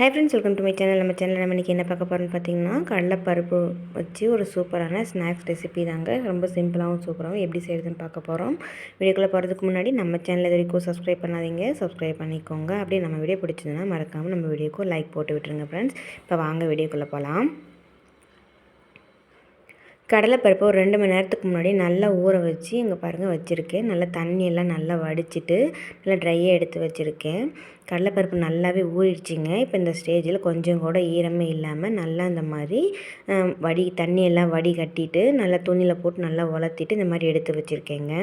Hi friends welcome to my channel நம்ம சேனலில் நம்ம இன்றைக்கி என்ன பார்க்க போகிறோம்னு பார்த்தீங்கன்னா கடலைப்பருப்பு வச்சு ஒரு சூப்பரான ஸ்நாக்ஸ் ரெசிபி தாங்க. ரொம்ப சிம்பிளாகவும் சூப்பராகவும் எப்படி செய்கிறதுன்னு பார்க்க போகிறோம் வீடியோக்குள்ளே போகிறதுக்கு முன்னாடி நம்ம சேனல் இது வரைக்கும் சப்ஸ்கிரைப் பண்ணாதீங்க. சப்ஸ்கிரைப் பண்ணிக்கோங்க. அப்படியே நம்ம வீடியோ பிடிச்சதுன்னா மறக்காமல் நம்ம வீடியோக்கு லைக் போட்டு விட்டுருங்க ஃப்ரெண்ட்ஸ் இப்போ வாங்க வீடியோக்குள்ளே போகலாம் கடலைப்பருப்பு ஒரு ரெண்டு மணி நேரத்துக்கு முன்னாடி நல்லா ஊற வச்சு இங்கே பாருங்கள் வச்சுருக்கேன். நல்லா தண்ணியெல்லாம் நல்லா வடிச்சிட்டு நல்லா ட்ரையாக எடுத்து வச்சுருக்கேன். கடலைப்பருப்பு நல்லாவே ஊறிடுச்சிங்க. இப்போ இந்த ஸ்டேஜில் கொஞ்சம் கூட ஈரமே இல்லாமல் நல்லா இந்த மாதிரி வடி தண்ணியெல்லாம் வடி கட்டிட்டு நல்லா துணியில் போட்டு நல்லா உலர்த்திட்டு இந்த மாதிரி எடுத்து வச்சுருக்கேங்க.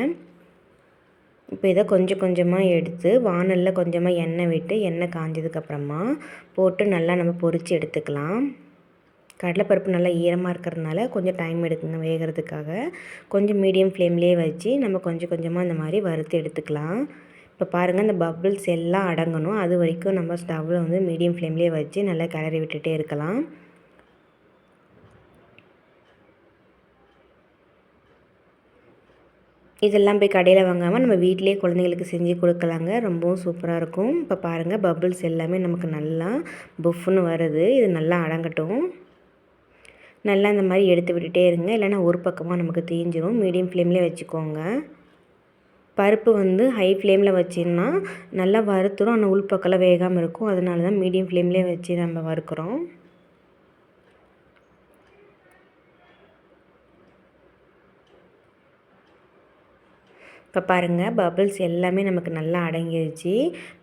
இப்போ இதை கொஞ்சம் கொஞ்சமாக எடுத்து வானலில் கொஞ்சமாக எண்ணெய் விட்டு எண்ணெய் காஞ்சதுக்கப்புறமா போட்டு நல்லா நம்ம பொறிச்சு எடுத்துக்கலாம். கடலைப்பருப்பு நல்லா ஈரமாக இருக்கிறதுனால கொஞ்சம் டைம் எடுக்குங்க வேகிறதுக்காக. கொஞ்சம் மீடியம் ஃப்ளேம்லேயே வச்சு நம்ம கொஞ்சம் கொஞ்சமாக இந்த மாதிரி வறுத்து எடுத்துக்கலாம். இப்போ பாருங்கள் இந்த பபிள்ஸ் எல்லாம் அடங்கணும். அது வரைக்கும் நம்ம ஸ்டவ்வில் வந்து மீடியம் ஃப்ளேம்லேயே வச்சு நல்லா கிளறி விட்டுட்டே இருக்கலாம். இதெல்லாம் போய் கடையில் வாங்காமல் நம்ம வீட்டிலே குழந்தைங்களுக்கு செஞ்சு கொடுக்கலாங்க. ரொம்பவும் சூப்பராக இருக்கும். இப்போ பாருங்கள் பபுள்ஸ் எல்லாமே நமக்கு நல்லா புஃப்னு வருது. இது நல்லா அடங்கட்டும். நல்லா இந்த மாதிரி எடுத்து விட்டுட்டே இருங்க. இல்லைனா ஒரு பக்கமாக நமக்கு தீஞ்சிரும். மீடியம் ஃப்ளேம்லேயே வச்சுக்கோங்க. பருப்பு வந்து ஹை ஃப்ளேமில் வச்சின்னா நல்லா வறுத்துடும் ஆனால் உள்பக்கம்லாம் வேகாமல் இருக்கும். அதனால தான் மீடியம் ஃப்ளேம்லேயே வச்சு நம்ம வறுக்கிறோம். இப்போ பாருங்கள் பபிள்ஸ் எல்லாமே நமக்கு நல்லா அடங்கிருச்சு.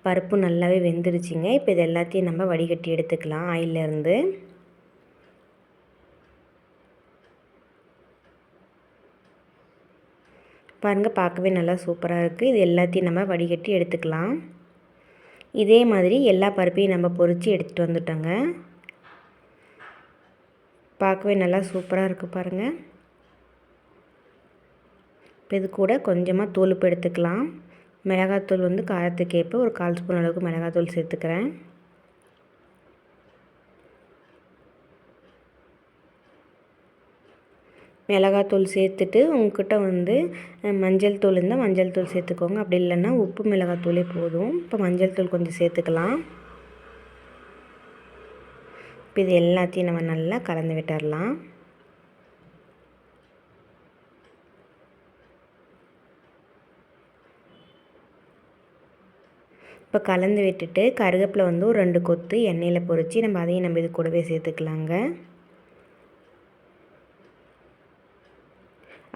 பருப்பு நல்லாவே வெந்துருச்சுங்க. இப்போ இது எல்லாத்தையும் நம்ம வடிகட்டி எடுத்துக்கலாம் ஆயிலேருந்து பாருங்கள் பார்க்கவே நல்லா சூப்பராக இருக்குது இது எல்லாத்தையும் நம்ம வடிகட்டி எடுத்துக்கலாம். இதே மாதிரி எல்லா பருப்பையும் நம்ம பொறிச்சு எடுத்துகிட்டு வந்துட்டோங்க. பார்க்கவே நல்லா சூப்பராக இருக்குது பாருங்கள் இப்போ இது கூட கொஞ்சமாக தூளுப்பு எடுத்துக்கலாம். மிளகாத்தூள் வந்து காரத்துக்கு ஏற்ப ஒரு கால் ஸ்பூன் அளவுக்கு மிளகாத்தூள் சேர்த்துக்கிறேன். மிளகாத்தூள் சேர்த்துட்டு உங்ககிட்ட வந்து மஞ்சள் தூள் இருந்தால் மஞ்சள் தூள் சேர்த்துக்கோங்க. அப்படி இல்லைன்னா உப்பு மிளகாத்தூளே போதும். இப்போ மஞ்சள் தூள் கொஞ்சம் சேர்த்துக்கலாம். இப்போ இது எல்லாத்தையும் நம்ம நல்லா கலந்து விட்டுடலாம் இப்போ கலந்து விட்டுட்டு கருவேப்பிலை வந்து ஒரு ரெண்டு கொத்து எண்ணெயில் பொறிச்சு நம்ம அதையும் நம்ம இது கூடவே சேர்த்துக்கலாங்க.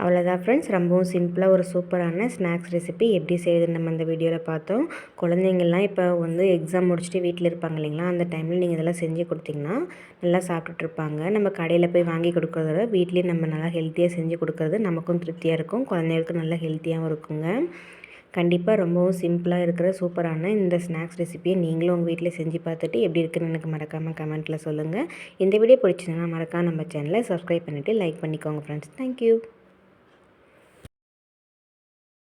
அவ்வளோதான் ஃப்ரெண்ட்ஸ் ரொம்பவும் சிம்பிளாக ஒரு சூப்பரான ஸ்நாக்ஸ் ரெசிபி எப்படி செய்யுதுன்னு நம்ம இந்த வீடியோவில் பார்த்தோம். குழந்தைங்கள்லாம் இப்போ வந்து எக்ஸாம் முடிச்சுட்டு வீட்டில் இருப்பாங்க இல்லைங்களா? அந்த டைமில் நீங்கள் இதெல்லாம் செஞ்சு கொடுத்தீங்கன்னா நல்லா சாப்பிட்டுட்ருப்பாங்க நம்ம கடையில் போய் வாங்கி கொடுக்குறத வீட்லேயே நம்ம நல்லா ஹெல்த்தியாக செஞ்சு கொடுக்குறது நமக்கும் திருப்தியாக இருக்கும். குழந்தைகளுக்கும் நல்லா ஹெல்த்தியாகவும் இருக்குங்க. கண்டிப்பாக ரொம்பவும் சிம்பிளாக இருக்கிற சூப்பரான இந்த ஸ்நாக்ஸ் ரெசிபியை நீங்களும் உங்கள் வீட்டில் செஞ்சு பார்த்துட்டு எப்படி இருக்குன்னு எனக்கு மறக்காமல் கமெண்ட்டில் சொல்லுங்கள் இந்த வீடியோ பிடிச்சிங்கன்னா மறக்காம நம்ம சேனலை சப்ஸ்கிரைப் பண்ணிவிட்டு லைக் பண்ணிக்கோங்க ஃப்ரெண்ட்ஸ் தேங்க்யூ